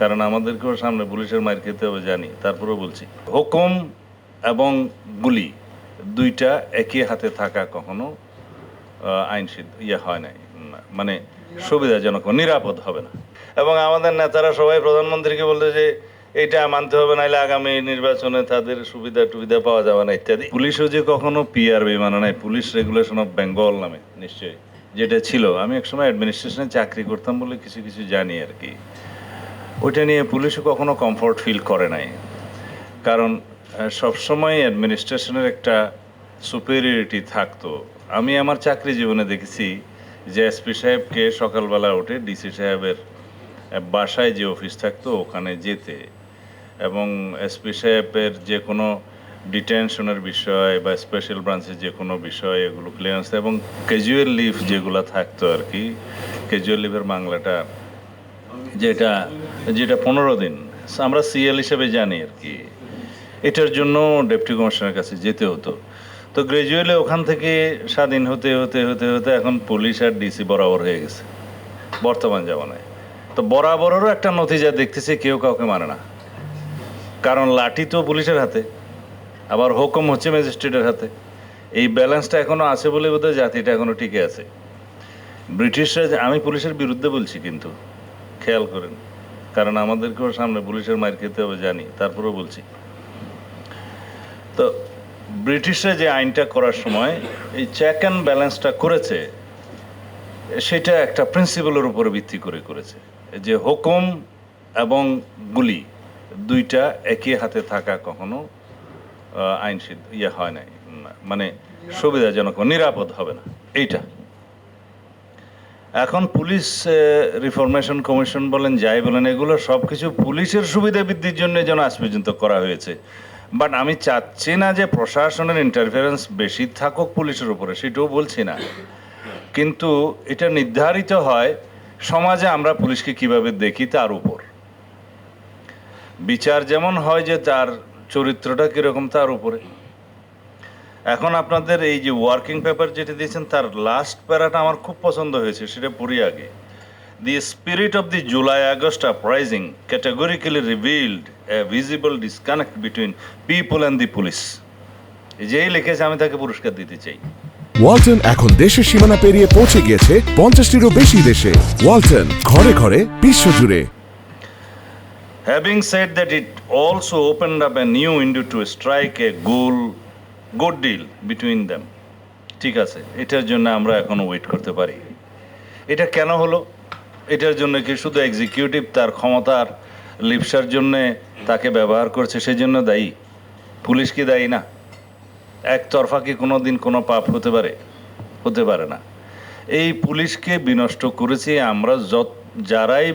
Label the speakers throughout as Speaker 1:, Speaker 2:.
Speaker 1: কারণ আমাদেরকেও সামনে পুলিশের মার খেতে হবে, জানি। তারপরেও বলছি, হুকুম এবং গুলি দুইটা একই হাতে থাকা কখনো আইন সিদ্ধ ইয়ে হয় নাই। মানে সুবিধাজনক নিরাপদ হবে না। এবং আমাদের নেতারা সবাই প্রধানমন্ত্রীকে বলতে যে এটা মানতে হবে নাহলে আগামী নির্বাচনে তাদের সুবিধা টুবিধা পাওয়া যাবে না, ইত্যাদি। পুলিশও যে কখনো পিআরবি মানে নাই। পুলিশ রেগুলেশন অফ বেঙ্গল নামে, নিশ্চয়ই। যেটা ছিল, আমি একসময় অ্যাডমিনিস্ট্রেশনে চাকরি করতাম বলে কিছু কিছু জানি আর কি। ওইটা নিয়ে পুলিশও কখনো কমফোর্ট ফিল করে নাই। কারণ সবসময় অ্যাডমিনিস্ট্রেশনের একটা সুপেরিয়রিটি থাকতো। আমি আমার চাকরি জীবনে দেখেছি যে এসপি সাহেবকে সকালবেলা উঠে ডিসি সাহেবের বাসায় যে অফিস থাকতো ওখানে যেতে এবং এসপি সাহেবের যে কোনো ডিটেনশনের বিষয় বা স্পেশাল ব্রাঞ্চের যে কোনো বিষয় এগুলো ক্লিয়ারেন্স এবং ক্যাজুয়াল লিভ যেগুলো থাকতো আর কি ক্যাজুয়াল লিভের বাংলাটা যেটা যেটা পনেরো দিন। আমরা সিএল হিসেবে জানি আর কি। এটার জন্য ডেপুটি কমিশনারের কাছে যেতে হতো। তো গ্রাজুয়ালি ওখান থেকে স্বাধীন হতে হতে হতে হতে এখন পুলিশ আর ডিসি বরাবর হয়ে গেছে, বর্তমান জামানায়। তো বরাবরেরও একটা নতিজা দেখতেছে, কেউ কাউকে মানে না। কারণ লাঠি তো পুলিশের হাতে, আবার হুকুম হচ্ছে ম্যাজিস্ট্রেটের হাতে। এই ব্যালেন্সটা এখনও আছে বলে বোধহয় জাতিটা এখনও টিকে আছে। ব্রিটিশরা আমি পুলিশের বিরুদ্ধে বলছি কিন্তু, খেয়াল করেন। কারণ আমাদেরকেও সামনে পুলিশের মার খেতে হবে, জানি। তারপরেও বলছি। তো ব্রিটিশরা যে আইনটা করার সময় এই চেক অ্যান্ড ব্যালেন্সটা করেছে, সেটা একটা প্রিন্সিপালের উপরে ভিত্তি করে করেছে। যে হুকুম এবং গুলি, দুইটা একই হাতে থাকা কখনো আইন ইয়ে হয় নাই। মানে সুবিধাজনক, নিরাপদ হবে না। এইটা। এখন পুলিশ রিফরমেশন কমিশন বলেন, যাই বলেন, এগুলো সব কিছু পুলিশের সুবিধা বৃদ্ধির জন্য যেন আজ পর্যন্ত করা হয়েছে। বাট আমি চাচ্ছি না যে প্রশাসনের ইন্টারফারেন্স বেশি থাকুক পুলিশের উপরে, সেটাও বলছি না। কিন্তু এটা নির্ধারিত হয় সমাজে আমরা পুলিশকে কীভাবে দেখি তার উপর। বিচার যেমন হয় যে তার চরিত্রটা কীরকম তার উপরে। এখন আপনাদের এই যে ওয়ার্কিং পেপার যেটা দিয়েছেন তার লাস্ট প্যারাটা আমার খুব পছন্দ হয়েছে সেটা পড়ি আগে। The spirit of the July August uprising categorically revealed a visible disconnect between people and the police যেই লিখেছে আমি তাকে পুরস্কার দিতে চাই।
Speaker 2: ওয়ালটন এখন দেশের সীমানা পেরিয়ে পৌঁছে গিয়েছে পঞ্চাশটিরও বেশি দেশে। ওয়ালটন ঘরে ঘরে বিশ্বজুড়ে।
Speaker 1: Having said that, it also opened up a new window to strike a goal, good deal between them. ঠিক আছে, এটার জন্য আমরা এখনও ওয়েট করতে পারি। এটা কেন হলো? এটার জন্য কি শুধু এক্সিকিউটিভ তার ক্ষমতার লিপসার জন্যে তাকে ব্যবহার করছে সেই জন্য দায়ী? পুলিশ কি দায়ী না? একতরফা কি কোনো দিন কোনো পাপ হতে পারে? হতে পারে না। এই পুলিশকে বিনষ্ট করেছি আমরা যত, যারাই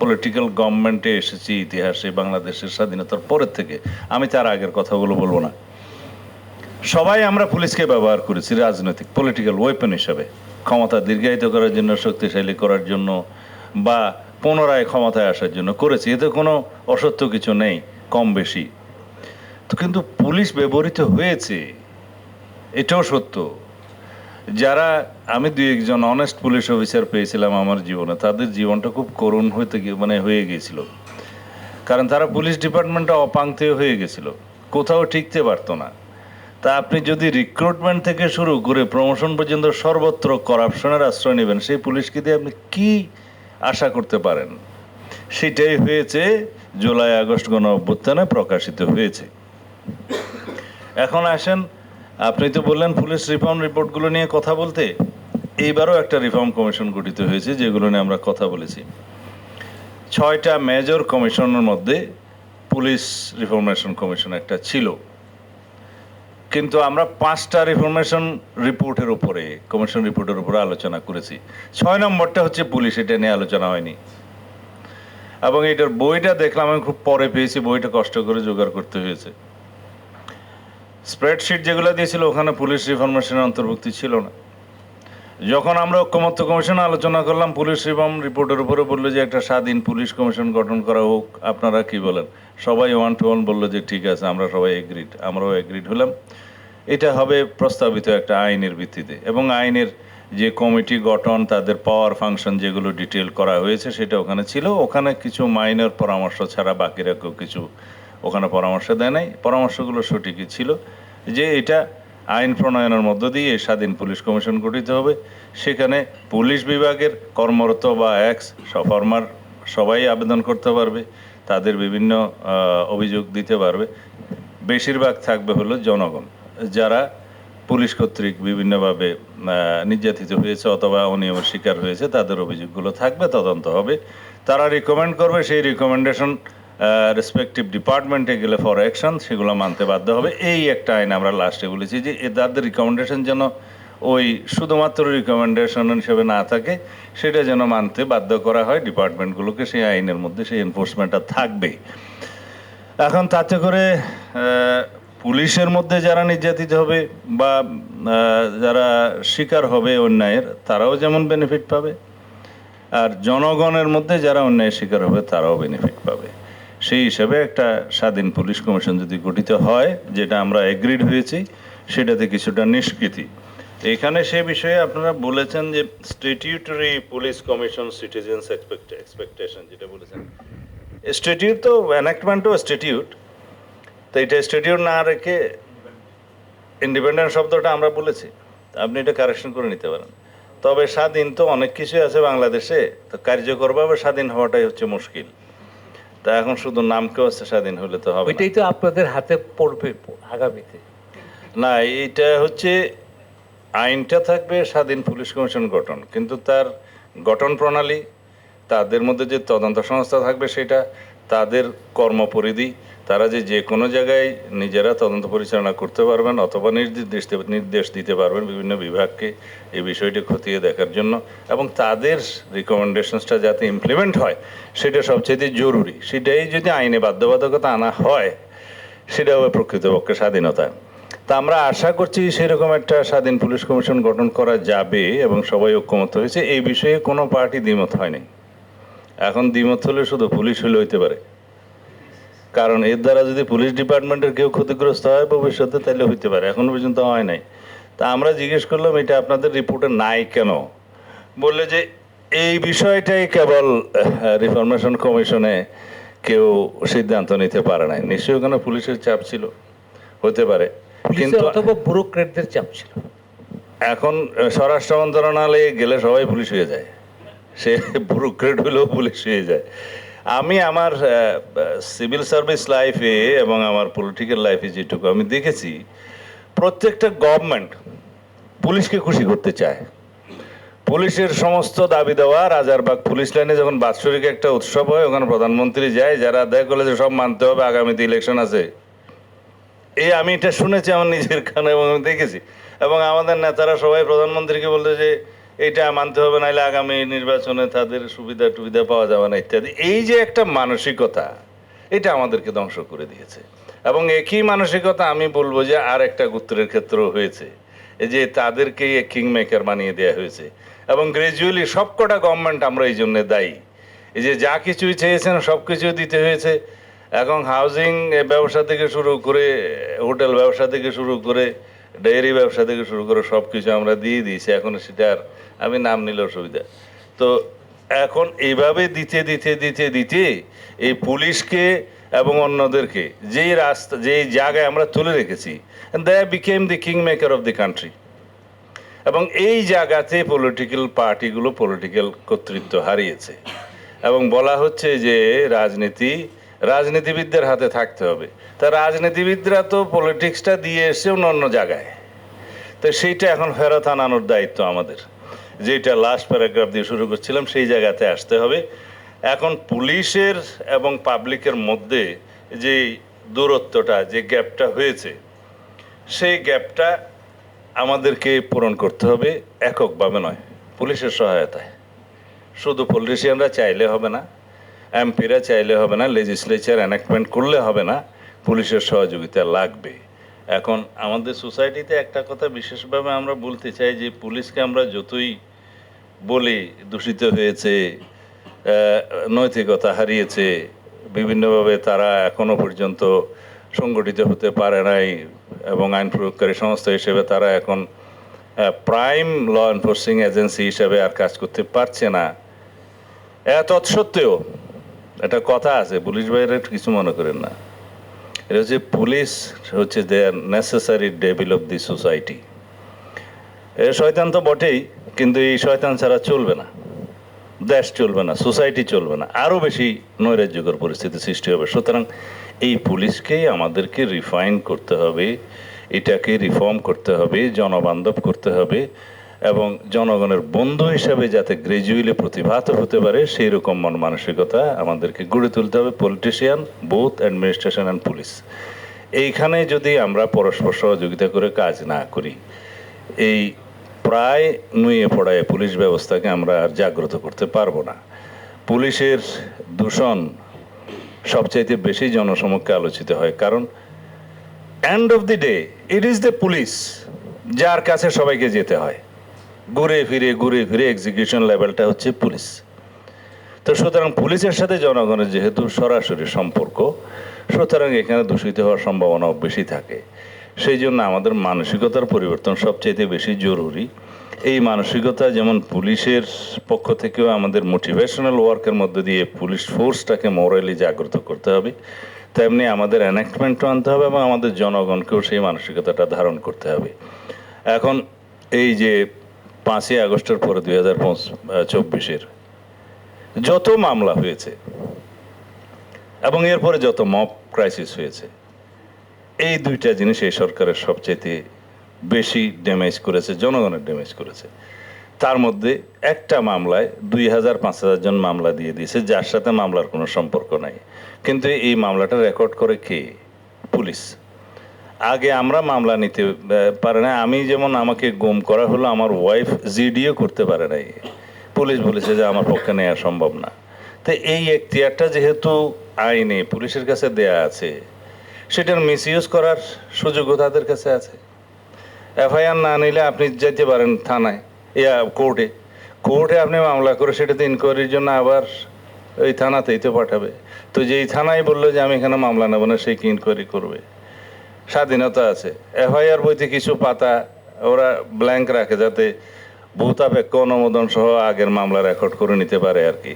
Speaker 1: পলিটিক্যাল গভর্নমেন্টে এসেছি ইতিহাসে, বাংলাদেশের স্বাধীনতার পরের থেকে, আমি তার আগের কথাগুলো বলব না। সবাই আমরা পুলিশকে ব্যবহার করেছি রাজনৈতিক পলিটিক্যাল ওয়েপন হিসাবে। ক্ষমতা দীর্ঘায়িত করার জন্য, শক্তিশালী করার জন্য, বা পুনরায় ক্ষমতায় আসার জন্য করেছি। এতে কোনো অসত্য কিছু নেই, কম বেশি। তো কিন্তু পুলিশ ব্যবহৃত হয়েছে, এটাও সত্য। যারা, আমি দুই একজন অনেস্ট পুলিশ অফিসার পেয়েছিলাম আমার জীবনে, তাদের জীবনটা খুব করুণ গিয়ে মানে হয়ে গিয়েছিল। কারণ তারা পুলিশ ডিপার্টমেন্টটা অপাংতেয় হয়ে গেছিল। কোথাও টিকতে পারতো না। তা আপনি যদি রিক্রুটমেন্ট থেকে শুরু করে প্রমোশন পর্যন্ত সর্বত্র করাপশনের আশ্রয় নেবেন, সেই পুলিশকে দিয়ে আপনি কি আশা করতে পারেন? সেটাই হয়েছে, জুলাই, আগস্ট গণ অভ্যুত্থানে প্রকাশিত হয়েছে। এখন আসেন, আপনি তো বললেন পুলিশ রিফর্ম রিপোর্টগুলো নিয়ে কথা বলতে। এইবারও একটা রিফর্ম কমিশন গঠিত হয়েছে, যেগুলো নিয়ে আমরা কথা বলেছি। ছয়টা মেজর কমিশনের মধ্যে পুলিশ রিফর্মেশন কমিশন একটা ছিল। কিন্তু আমরা পাঁচটা রিফরমেশন রিপোর্টের উপরে কমিশন রিপোর্টের উপরে আলোচনা করেছি। ছয় নম্বরটা হচ্ছে পুলিশ, এটা নিয়ে আলোচনা হয়নি। এবং এটার বইটা দেখলাম, আমি খুব পরে পেয়েছি, বইটা কষ্ট করে জোগাড় করতে হয়েছে। স্প্রেডশিট যেগুলো দিয়েছিল, ওখানে পুলিশ রিফরমেশনের অন্তর্ভুক্তি ছিল না। যখন আমরা ঐক্যমত্য কমিশন আলোচনা করলাম, পুলিশ রিফর্ম রিপোর্টের উপরে বলল যে একটা স্বাধীন পুলিশ কমিশন গঠন করা হোক, আপনারা কি বলেন? সবাই ওয়ান টু ওয়ান বলল যে, ঠিক আছে, আমরা সবাই এগ্রিড আমরাও এগ্রিড হলাম। এটা হবে প্রস্তাবিত একটা আইনের ভিত্তিতে এবং আইনের যে কমিটি গঠন, তাদের পাওয়ার ফাংশন যেগুলো ডিটেল করা হয়েছে সেটা ওখানে ছিল। ওখানে কিছু মাইনর পরামর্শ ছাড়া বাকিরা কেউ কিছু ওখানে পরামর্শ দেয় নাই। পরামর্শগুলো সঠিকই ছিল যে, এটা আইন প্রণয়নের মধ্য দিয়ে স্বাধীন পুলিশ কমিশন গঠিত হবে। সেখানে পুলিশ বিভাগের কর্মরত বা এক্স ফর্মার সবাই আবেদন করতে পারবে। তাদের বিভিন্ন অভিযোগ দিতে পারবে। বেশিরভাগ থাকবে হলো জনগণ, যারা পুলিশ কর্তৃক বিভিন্নভাবে নির্যাতিত হয়েছে অথবা অনিয়মের শিকার হয়েছে, তাদের অভিযোগগুলো থাকবে, তদন্ত হবে। তারা রিকমেন্ড করবে, সেই রিকমেন্ডেশন রেসপেক্টিভ ডিপার্টমেন্টে গেলে ফর অ্যাকশন সেগুলো মানতে বাধ্য হবে। এই একটা আইন আমরা লাস্টে বলেছি যে, এ তাদের রিকমেন্ডেশন যেন ওই শুধুমাত্র রিকমেন্ডেশন হিসেবে না থাকে, সেটা যেন মানতে বাধ্য করা হয় ডিপার্টমেন্টগুলোকে সেই আইনের মধ্যে সেই এনফোর্সমেন্টটা থাকবে। এখন তাতে করে পুলিশের মধ্যে যারা নির্যাতিত হবে বা যারা শিকার হবে অন্যায়ের, তারাও যেমন বেনিফিট পাবে। আর জনগণের মধ্যে যারা অন্যায়ের শিকার হবে, তারাও বেনিফিট পাবে। সেই হিসাবে একটা স্বাধীন পুলিশ কমিশন যদি গঠিত হয়, যেটা আমরা এগ্রিড হয়েছি, সেটাতে কিছুটা নিষ্কৃতি। এখানে সে বিষয়ে আপনারা বলেছেন যে statutory police commission citizens expectation যেটা বলেছেন। স্ট্যাটিউট তো এনাক্টমেন্টও স্ট্যাটিউট তো এটা স্ট্যাটিউট না রেখে ইন্ডিপেন্ডেন্ট শব্দটা আমরা বলেছি আপনি এটা কারেকশন করে নিতে পারেন। তবে স্বাধীন তো অনেক কিছুই আছে বাংলাদেশে তো কার্যকরভাবে স্বাধীন হওয়াটাই হচ্ছে মুশকিল। তা এখন শুধু নামকেও হচ্ছে স্বাধীন হলে তো হবে
Speaker 3: এটাই তো আপনাদের হাতে পড়বে আগামীতে।
Speaker 1: না এইটা হচ্ছে আইনটা থাকবে স্বাধীন পুলিশ কমিশন গঠন। কিন্তু তার গঠন প্রণালী, তাদের মধ্যে যে তদন্ত সংস্থা থাকবে সেটা, তাদের কর্মপরিধি, তারা যে যে কোনো জায়গায় নিজেরা তদন্ত পরিচালনা করতে পারবেন অথবা নির্দেশ নির্দেশ দিতে পারবেন বিভিন্ন বিভাগকে এই বিষয়টি খতিয়ে দেখার জন্য। এবং তাদের রিকমেন্ডেশনসটা যাতে ইমপ্লিমেন্ট হয়, সেটা সবচেয়ে জরুরি। সেটাই যদি আইনে বাধ্যবাধকতা আনা হয়, সেটা হবে প্রকৃতপক্ষে স্বাধীনতা। তা আমরা আশা করছি সেরকম একটা স্বাধীন পুলিশ কমিশন গঠন করা যাবে এবং সবাই ঐক্যমত হয়েছে। এই বিষয়ে কোনো পার্টি দ্বিমত হয়নি। এখন দ্বিমত হলে শুধু পুলিশ হলে হইতে পারে। কারণ এর দ্বারা যদি পুলিশ ডিপার্টমেন্টের কেউ ক্ষতিগ্রস্ত হয় ভবিষ্যতে তাহলে হইতে পারে। এখনও পর্যন্ত হয় নাই। তা আমরা জিজ্ঞেস করলাম, এটা আপনাদের রিপোর্টে নাই কেন? বললে যে, এই বিষয়টাই কেবল রিফরমেশন কমিশনে কেউ সিদ্ধান্ত নিতে পারে নাই। নিশ্চয়ই ওখানে পুলিশের চাপ ছিল। হতে পারে। কিন্তু
Speaker 3: অথবা ব্যুরোক্রেটদের চাপ ছিল।
Speaker 1: এখন স্বরাষ্ট্র মন্ত্রণালয়ে গেলে সবাই পুলিশ হয়ে যায়। সে ব্যুরোক্রেট হলেও পুলিশ হয়ে যায়। আমি আমার সিভিল সার্ভিস লাইফে এবং আমার পলিটিক্যাল লাইফে যেটুকু আমি দেখেছি প্রত্যেকটা গভর্নমেন্ট পুলিশকে খুশি করতে চায়। পুলিশের সমস্ত দাবি দেওয়া রাজারবাগ পুলিশ লাইনে যখন বাৎসরিক একটা উৎসব হয় ওখানে প্রধানমন্ত্রী যায় যারা আদায় করলে যে সব মানতে হবে আগামীতে ইলেকশন আছে। এই আমি এটা শুনেছি, আমার নিজের কানে এবং আমি দেখেছি। এবং আমাদের নেতারা সবাই প্রধানমন্ত্রীকে বলতে যে, এটা মানতে হবে, নাহলে আগামী নির্বাচনে তাদের সুবিধা টুবিধা পাওয়া যাবে না, ইত্যাদি। এই যে একটা মানসিকতা, এটা আমাদেরকে ধ্বংস করে দিয়েছে। এবং একই মানসিকতা আমি বলব যে আর একটা গুত্রের ক্ষেত্রেও হয়েছে। এই যে তাদেরকেই কিং মেকার বানিয়ে দেওয়া হয়েছে। এবং গ্রাজুয়ালি সবকটা গভর্নমেন্ট আমরা এই জন্য দায়ী। এই যে যা কিছুই চেয়েছেন সব কিছু দিতে হয়েছে। এখন হাউজিং ব্যবসা থেকে শুরু করে হোটেল ব্যবসা থেকে শুরু করে ডেয়ারি ব্যবসা থেকে শুরু করে সব কিছু আমরা দিয়ে দিয়েছি, এখন সেটা আর আমি নাম নিলেও সুবিধা তো এখন এইভাবে দিতে দিতে দিতে দিতে এই পুলিশকে এবং অন্যদেরকে যেই রাস্তা, যেই জায়গায় আমরা তুলে রেখেছি they became the king maker of the country এবং এই জায়গাতে পলিটিক্যাল পার্টিগুলো পলিটিক্যাল কর্তৃত্ব হারিয়েছে। এবং বলা হচ্ছে যে রাজনীতি রাজনীতিবিদদের হাতে থাকতে হবে। তা রাজনীতিবিদরা তো পলিটিক্সটা দিয়ে এসছে অন্য অন্য জায়গায়। তো সেইটা এখন ফেরত আনানোর দায়িত্ব আমাদের। যেটা লাস্ট প্যারাগ্রাফ দিয়ে শুরু করছিলাম, সেই জায়গাতে আসতে হবে। এখন পুলিশের এবং পাবলিকের মধ্যে যে দূরত্বটা, যে গ্যাপটা হয়েছে, সেই গ্যাপটা আমাদেরকে পূরণ করতে হবে। এককভাবে নয়, পুলিশের সহায়তায়। শুধু পলিটিশিয়ানরা চাইলে হবে না এমপিরা চাইলে হবে না লেজিসলেচার অ্যানাক্টমেন্ট করলে হবে না, পুলিশের সহযোগিতা লাগবে। এখন আমাদের সোসাইটিতে একটা কথা বিশেষভাবে আমরা বলতে চাই যে, পুলিশকে আমরা যতই বলি, দূষিত হয়েছে নৈতিকতা হারিয়েছে, বিভিন্নভাবে তারা এখনও পর্যন্ত সংগঠিত হতে পারে নাই এবং আইন প্রয়োগকারী সংস্থা হিসেবে তারা এখন প্রাইম ল এনফোর্সিং এজেন্সি হিসাবে আর কাজ করতে পারছে না। তৎসত্ত্বেও একটা কথা আছে, পুলিশ ভাইয়ের কিছু মনে করেন না। এটা হচ্ছে পুলিশ, হচ্ছে they are necessary of the society এ শয়তান তো বটেই, কিন্তু এই শয়তান ছাড়া চলবে না। দেশ চলবে না সোসাইটি চলবে না, আরও বেশি নৈরাজ্যকর পরিস্থিতি সৃষ্টি হবে। সুতরাং এই পুলিশকেই আমাদেরকে রিফাইন করতে হবে, এটাকে রিফর্ম করতে হবে, জনবান্ধব করতে হবে এবং জনগণের বন্ধু হিসাবে যাতে গ্রাজুয়ালি প্রতিভাত হতে পারে সেই রকম মন মানসিকতা আমাদেরকে গড়ে তুলতে হবে politician both administration and police এইখানে যদি আমরা পরস্পর সহযোগিতা করে কাজ না করি, এই প্রায় নুয়ে পড়ায় পুলিশ ব্যবস্থাকে আমরা আর জাগ্রত করতে পারব না। পুলিশের দূষণ সবচাইতে বেশি জনসমক্ষে আলোচিত হয়, কারণ end of the day it is the police যার কাছে সবাইকে যেতে হয়। ঘুরে ফিরে ঘুরে ফিরে এক্সিকিউশন লেভেলটা হচ্ছে পুলিশ তো সুতরাং পুলিশের সাথে জনগণের যেহেতু সরাসরি সম্পর্ক, সুতরাং এখানে দূষিত হওয়ার সম্ভাবনাও বেশি থাকে। সেই জন্য আমাদের মানসিকতার পরিবর্তন সবচাইতে বেশি জরুরি। এই মানসিকতা যেমন পুলিশের পক্ষ থেকেও আমাদের মোটিভেশনাল ওয়ার্কের মধ্যে দিয়ে পুলিশ ফোর্সটাকে মোরালি জাগ্রত করতে হবে, তেমনি আমাদের অ্যানেক্টমেন্টও আনতে হবে এবং আমাদের জনগণকেও সেই মানসিকতাটা ধারণ করতে হবে। এখন এই যে পাঁচই আগস্টের পরে দুই হাজার চব্বিশের। যত মামলা হয়েছে এবং এরপরে যত মব ক্রাইসিস হয়েছে, এই দুইটা জিনিস এই সরকারের সবচেয়ে বেশি ড্যামেজ করেছে, জনগণের ড্যামেজ করেছে। তার মধ্যে একটা মামলায় দুই হাজার পাঁচ হাজার জন মামলা দিয়ে দিয়েছে, যার সাথে মামলার কোনো সম্পর্ক নাই। কিন্তু এই মামলাটা রেকর্ড করে কে? পুলিশ। আগে আমরা মামলা নিতে পারে না আমি যেমন আমাকে গুম করা হলো, আমার ওয়াইফ জিডিও করতে পারে নাই। পুলিশ বলেছে যে আমার পক্ষে নেওয়া সম্ভব না। তো এই এখতিয়ারটা যেহেতু আইনে, পুলিশের কাছে দেয়া আছে, সেটার মিসইউজ করার সুযোগও তাদের কাছে আছে। এফআইআর না নিলে আপনি যেতে পারেন থানায়, ইয়া কোর্টে। কোর্টে আপনি মামলা করে সেটাতে ইনকোয়ারির জন্য আবার ওই থানাতেই তো পাঠাবে। তো যেই থানায় বলল যে আমি এখানে মামলা নেব না সেই কি ইনকোয়ারি করবে? স্বাধীনতা আছে। এফআইআর বইতে কিছু পাতা ওরা ব্ল্যাঙ্ক রাখে যাতে ভূতাপেক্ষ অনুমোদন সহ আগের মামলা রেকর্ড করে নিতে পারে আর কি।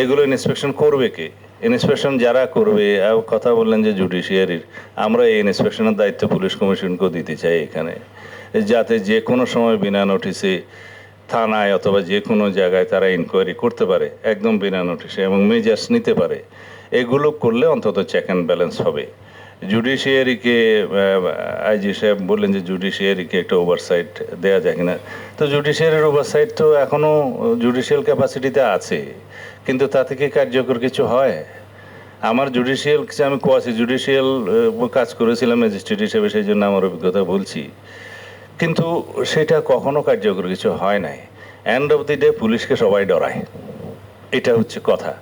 Speaker 1: এগুলো ইন্সপেকশন করবে কে? ইন্সপেকশন যারা করবে কথা বললেন যে জুডিশিয়ারির আমরা এই ইন্সপেকশনের দায়িত্ব পুলিশ কমিশনকেও দিতে চাই এখানে। যাতে যে কোনো সময় বিনা নোটিসে থানায় অথবা যে কোনো জায়গায় তারা ইনকোয়ারি করতে পারে, একদম বিনা নোটিশে এবং মেজার্স নিতে পারে। এগুলো করলে অন্তত চেক অ্যান্ড ব্যালেন্স হবে। জুডিশিয়ারিকে আইজি সাহেব বললেন যে জুডিশিয়ারিকে একটা ওভারসাইট দেওয়া যায় কিনা। তো জুডিশিয়ারির ওভারসাইট তো এখনও জুডিশিয়াল ক্যাপাসিটিতে আছে, কিন্তু তা থেকে কার্যকর কিছু হয়? আমার জুডিশিয়াল কিছু আমি কোয়াছি জুডিশিয়াল কাজ করেছিলাম ম্যাজিস্ট্রেট হিসেবে, সেই জন্য আমার অভিজ্ঞতা বলছি। কিন্তু সেটা কখনো কার্যকর কিছু হয় নাই। এন্ড অফ দি ডে পুলিশকে সবাই ডরায়। এটা হচ্ছে কথা।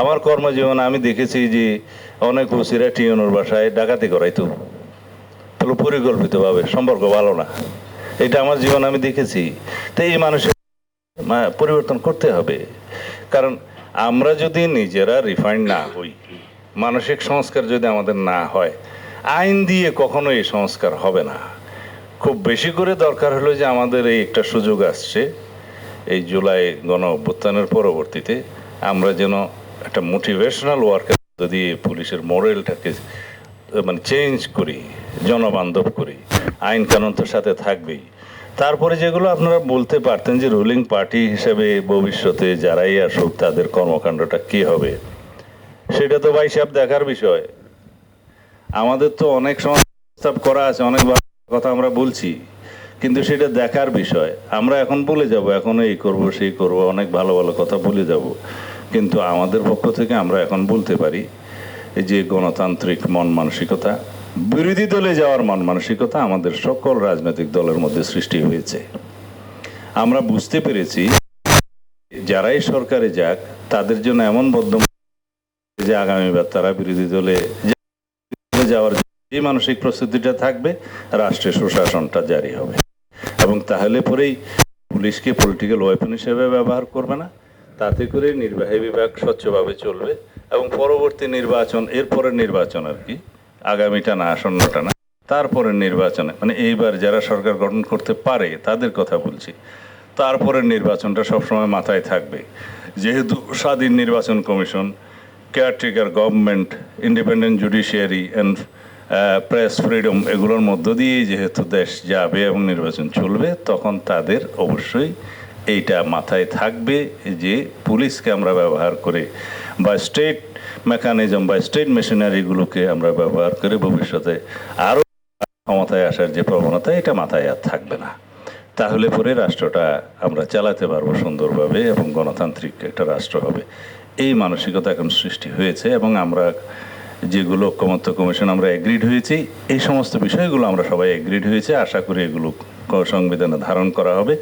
Speaker 1: আমার কর্মজীবনে আমি দেখেছি যে অনেক ওসিরা টিউনোর বাসায় ডাকাতি করাইতো। পুরো পরিকল্পিতভাবে সম্পর্ক ভালো না। এটা আমার জীবন আমি দেখেছি। তো এই মানুষের পরিবর্তন করতে হবে। কারণ আমরা যদি নিজেরা রিফাইন্ড না হই, মানসিক সংস্কার যদি আমাদের না হয়, আইন দিয়ে কখনো এই সংস্কার হবে না। খুব বেশি করে দরকার হলো যে আমাদের এই একটা সুযোগ আসছে, এই জুলাই গণ অভ্যুত্থানের পরবর্তীতে আমরা যেন একটা মোটিভেশনাল ওয়ার্কের দিয়ে পুলিশের মোরালটাকে মানে চেঞ্জ করি, জনবান্ধব করি আইন কানুন তো সাথে থাকবেই। তারপরে যেগুলো আপনারা বলতে পারতেন যে রুলিং পার্টি হিসেবে ভবিষ্যতে যারাই আসুক, তাদের কর্মকাণ্ডটা কি হবে, সেটা তো ভাই সাহেব দেখার বিষয়। আমাদের তো অনেক সময় প্রস্তাব করা আছে, অনেক কথা আমরা বলছি, কিন্তু সেটা দেখার বিষয়। আমরা এখন বলে যাব, এখন এই করব, সেই করব, অনেক ভালো ভালো কথা বলে যাব। কিন্তু আমাদের পক্ষ থেকে আমরা এখন বলতে পারি যে গণতান্ত্রিক মন মানসিকতা, বিরোধী দলে যাওয়ার মন মানসিকতা আমাদের সকল রাজনৈতিক দলের মধ্যে সৃষ্টি হয়েছে। আমরা বুঝতে পেরেছি, যারাই সরকারে যাক, তাদের জন্য এমন বদ্ধ যে আগামীবার তারা বিরোধী দলে যাওয়ার যে মানসিক প্রস্তুতিটা থাকবে, রাষ্ট্রের সুশাসনটা জারি হবে। এবং তাহলে পরেই পুলিশকে পলিটিক্যাল ওয়েপন হিসেবে ব্যবহার করবে না। তাতে করে নির্বাহী বিভাগ স্বচ্ছভাবে চলবে এবং পরবর্তী নির্বাচন, এরপরের নির্বাচন আর কি, আগামীটা না, আসন্নটা না, তারপরের নির্বাচনে মানে এইবার যারা সরকার গঠন করতে পারে, তাদের কথা বলছি, তারপরের নির্বাচনটা সবসময় মাথায় থাকবে। যেহেতু স্বাধীন নির্বাচন commission caretaker government independent judiciary and press freedom এগুলোর মধ্য দিয়েই যেহেতু দেশ যাবে এবং নির্বাচন চলবে, তখন তাদের অবশ্যই এইটা মাথায় থাকবে যে পুলিশকে আমরা ব্যবহার করে বা স্টেট মেকানিজম বা স্টেট মেশিনারিগুলোকে আমরা ব্যবহার করে ভবিষ্যতে আরও ক্ষমতায় আসার যে প্রবণতা, এটা মাথায় আর থাকবে না। তাহলে পরে রাষ্ট্রটা আমরা চালাতে পারব সুন্দরভাবে এবং গণতান্ত্রিক একটা রাষ্ট্র হবে। এই মানসিকতা এখন সৃষ্টি হয়েছে এবং আমরা যেগুলো ঐক্যমত্য কমিশন আমরা এগ্রিড হয়েছি, এই সমস্ত বিষয়গুলো আমরা সবাই এগ্রিড হয়েছে। আশা করি এগুলো সংবিধানে ধারণ করা হবে।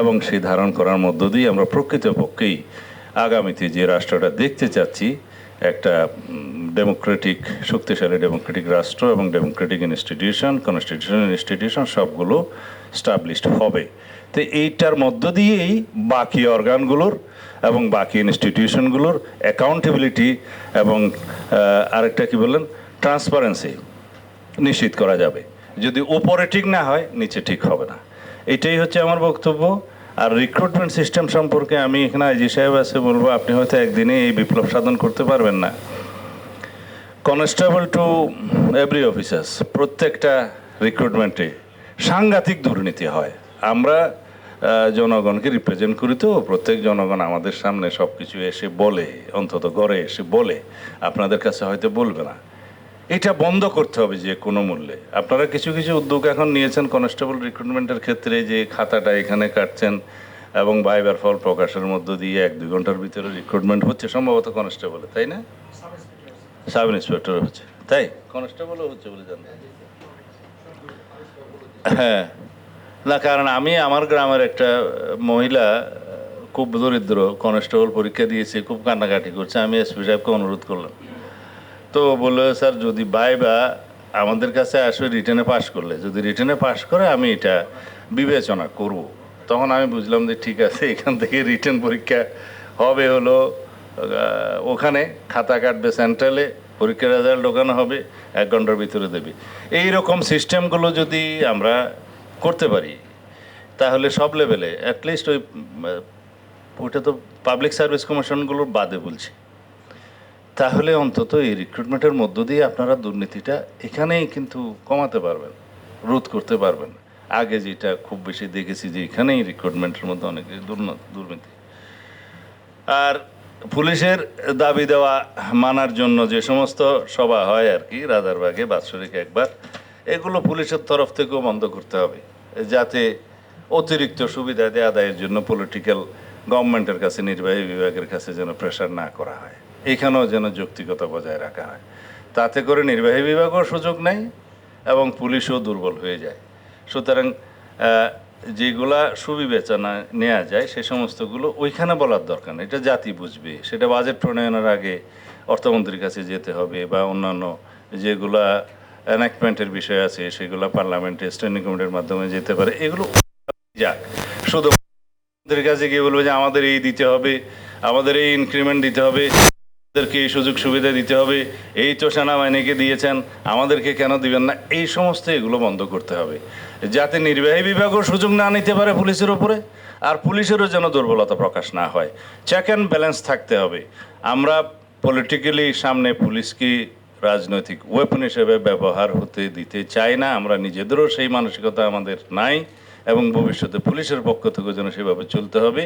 Speaker 1: এবং সেই ধারণ করার মধ্য দিয়ে আমরা প্রকৃতপক্ষেই আগামীতে যে রাষ্ট্রটা দেখতে চাচ্ছি, একটা ডেমোক্রেটিক শক্তিশালী ডেমোক্রেটিক রাষ্ট্র এবং ডেমোক্রেটিক ইনস্টিটিউশন কনস্টিটিউশন ইনস্টিটিউশন সবগুলো স্টাবলিশড হবে। তো এইটার মধ্য দিয়েই বাকি অর্গানগুলোর এবং বাকি ইনস্টিটিউশনগুলোর অ্যাকাউন্টেবিলিটি এবং আরেকটা কি বললেন ট্রান্সপারেন্সি নিশ্চিত করা যাবে। যদি উপরে ঠিক না হয়, নিচে ঠিক হবে না। এটাই হচ্ছে আমার বক্তব্য। আর রিক্রুটমেন্ট সিস্টেম সম্পর্কে আমি এখানে আইজি সাহেব আছে, বলব আপনি হয়তো একদিনে এই বিপ্লব সাধন করতে পারবেন না। কনস্টেবল টু এভরি অফিসার্স প্রত্যেকটা রিক্রুটমেন্টে সাংঘাতিক দুর্নীতি হয়। আমরা জনগণকে রিপ্রেজেন্ট করি তো, প্রত্যেক জনগণ আমাদের সামনে সব কিছু এসে বলে, অন্তত ঘরে এসে বলে, আপনাদের কাছে হয়তো বলবে না। এটা বন্ধ করতে হবে যে কোনো মূল্যে। আপনারা কিছু কিছু উদ্যোগ এখন নিয়েছেন কনস্টেবল রিক্রুটমেন্টের ক্ষেত্রে যে খাতাটা এখানে কাটছেন এবং বাইবার ফল প্রকাশের মধ্য দিয়ে এক দুই ঘণ্টার ভিতরে রিক্রুটমেন্ট হচ্ছে, সম্ভবত কনস্টেবলে তাই না? সাব ইন্সপেক্টর হচ্ছে, তাই? কনস্টেবলও হচ্ছে বলে জানতে হ্যাঁ না, কারণ আমি আমার গ্রামের একটা মহিলা, খুব দরিদ্র কনস্টেবল পরীক্ষা দিয়েছে, খুব কান্নাকাটি করছে, আমি এসপি সাহেবকে অনুরোধ করলাম। তো বলল, স্যার, যদি বাইবা আমাদের কাছে আসবে রিটার্নে পাশ করলে। যদি রিটার্নে পাশ করে, আমি এটা বিবেচনা করব। তখন আমি বুঝলাম যে, ঠিক আছে, এখান থেকে রিটার্ন পরীক্ষা হবে হলো ওখানে খাতা কাটবে সেন্ট্রালে, পরীক্ষার রেজাল্ট ওখানে হবে, এক ঘণ্টার ভিতরে দেবে। এই রকম সিস্টেমগুলো যদি আমরা করতে পারি, তাহলে সব লেভেলে অ্যাটলিস্ট ওই ওইটা তো পাবলিক সার্ভিস কমিশনগুলোর বাদে বলছি। তাহলে অন্তত এই রিক্রুটমেন্টের মধ্য দিয়ে আপনারা দুর্নীতিটা এখানেই কিন্তু কমাতে পারবেন, রোধ করতে পারবেন। আগে যেটা খুব বেশি দেখেছি যে এখানেই রিক্রুটমেন্টের মধ্যে অনেক দুর্নীতি। আর পুলিশের দাবি দেওয়া মানার জন্য যে সমস্ত সভা হয় আর কি, রাজারবাগে, বাৎসরিক একবার, এগুলো পুলিশের তরফ থেকেও বন্ধ করতে হবে। যাতে অতিরিক্ত সুবিধা দিয়ে আদায়ের জন্য পলিটিক্যাল গভর্নমেন্টের কাছে, নির্বাহী বিভাগের কাছে যেন প্রেশার না করা হয়। এখানেও যেন যৌক্তিকতা বজায় রাখা হয়। তাতে করে নির্বাহী বিভাগও সুযোগ নেয় এবং পুলিশও দুর্বল হয়ে যায়। সুতরাং যেগুলা সুবিবেচনা নেওয়া যায়, সে সমস্তগুলো ওইখানে বলার দরকার নেই। এটা জাতি বুঝবে। সেটা বাজেট প্রণয়নের আগে অর্থমন্ত্রীর কাছে যেতে হবে বা অন্যান্য যেগুলা এনাক্টমেন্টের বিষয় আছে, সেগুলো পার্লামেন্টে স্ট্যান্ডিং কমিটির মাধ্যমে যেতে পারে, এগুলো যাক। শুধু কাছে গিয়ে বলব যে আমাদের এই দিতে হবে, আমাদের এই ইনক্রিমেন্ট দিতে হবে। আমাদেরকে এই সুযোগ সুবিধা দিতে হবে। এই তো সেনাবাহিনীকে দিয়েছেন, আমাদেরকে কেন দিবেন না? এই সমস্ত এগুলো বন্ধ করতে হবে। যাতে নির্বাহী বিভাগও সুযোগ না নিতে পারে পুলিশের ওপরে, আর পুলিশেরও যেন দুর্বলতা প্রকাশ না হয়। চেক অ্যান্ড ব্যালেন্স থাকতে হবে। আমরা পলিটিক্যালি সামনে পুলিশকে রাজনৈতিক ওয়েপন হিসেবে ব্যবহার হতে দিতে চাই না। আমরা নিজেদেরও সেই মানসিকতা আমাদের নাই, এবং ভবিষ্যতে পুলিশের পক্ষ থেকেও যেন সেভাবে চলতে হবে।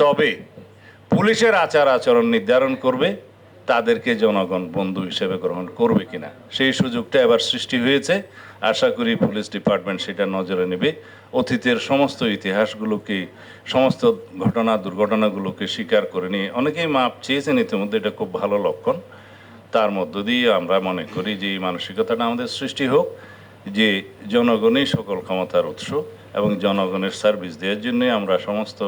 Speaker 1: তবে পুলিশের আচার আচরণ নির্ধারণ করবে। তাদেরকে জনগণ বন্ধু হিসেবে গ্রহণ করবে কিনা? সেই সুযোগটা এবার সৃষ্টি হয়েছে। আশা করি পুলিশ ডিপার্টমেন্ট সেটা নজরে নেবে। অতীতের সমস্ত ইতিহাসগুলোকে, সমস্ত ঘটনা, দুর্ঘটনাগুলোকে স্বীকার করে নিয়ে অনেকেই মাপ চেয়েছেন ইতিমধ্যে, এটা খুব ভালো লক্ষণ। তার মধ্য দিয়ে আমরা মনে করি যে এই মানসিকতাটা আমাদের সৃষ্টি হোক, যে জনগণই সকল ক্ষমতার উৎস এবং জনগণের সার্ভিস দেওয়ার জন্য আমরা সমস্ত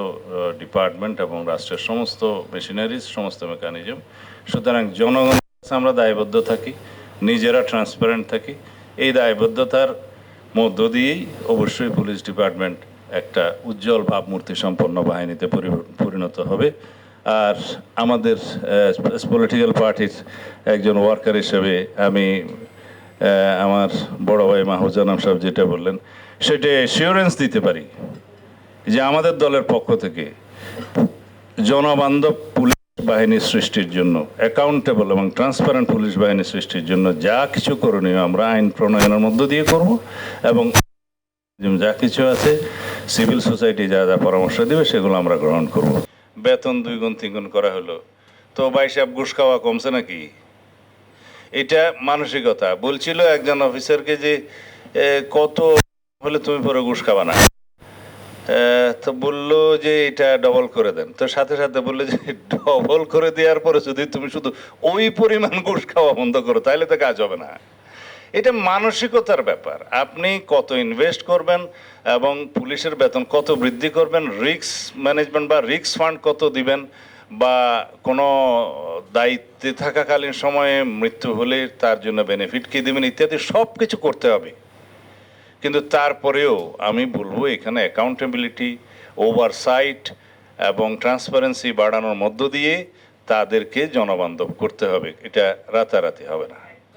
Speaker 1: ডিপার্টমেন্ট এবং রাষ্ট্রের সমস্ত মেশিনারিজ, সমস্ত মেকানিজম সুতরাং জনগণের কাছে আমরা দায়বদ্ধ থাকি, নিজেরা ট্রান্সপারেন্ট থাকি। এই দায়বদ্ধতার মধ্য দিয়েই অবশ্যই পুলিশ ডিপার্টমেন্ট একটা উজ্জ্বল ভাবমূর্তি সম্পন্ন বাহিনীতে পরিণত হবে। আর আমাদের পলিটিক্যাল পার্টির একজন ওয়ার্কার হিসেবে আমি আমার বড় ভাই মাহুজানাম সাহেব যেটা বললেন, সেটা এসিওরেন্স দিতে পারি যে আমাদের দলের পক্ষ থেকে জনবান্ধব পুলিশ বাহিনী সৃষ্টির জন্য অ্যাকাউন্টেবল এবং ট্রান্সপারেন্ট পুলিশ বাহিনী সৃষ্টির জন্য যা কিছু করণীয় আমরা আইন প্রণয়নের মধ্য দিয়ে করব এবং যা কিছু আছে সিভিল সোসাইটি যা যা পরামর্শ দেবে সেগুলো আমরা গ্রহণ করব। বেতন দুই গুণ, তিন গুণ করা হলো। তো সাহেব ঘুষ খাওয়া কমছে নাকি? এটা মানসিকতা। বলছিল একজন অফিসারকে যে কত হলে তুমি পরে ঘুষ খাবা না? তো বলল যে এটা ডবল করে দেন। তো সাথে সাথে বলল যে ডবল করে দেওয়ার পরে যদি তুমি শুধু ওই পরিমাণ ঘুষ খাওয়া বন্ধ করো, তাহলে তো কাজ হবে না। এটা মানসিকতার ব্যাপার। আপনি কত ইনভেস্ট করবেন এবং পুলিশের বেতন কত বৃদ্ধি করবেন রিস্ক ম্যানেজমেন্ট বা রিস্ক ফান্ড কত দিবেন, বা কোনো দায়িত্বে থাকাকালীন সময়ে মৃত্যু হলে তার জন্য বেনিফিট কী দেবেন ইত্যাদি সব কিছু করতে হবে। কিন্তু তারপরেও আমি বলব এখানে অ্যাকাউন্টেবিলিটি ওভারসাইট এবং ট্রান্সপারেন্সি বাড়ানোর মধ্য দিয়ে তাদেরকে জনবান্ধব করতে হবে। এটা রাতারাতি হবে না।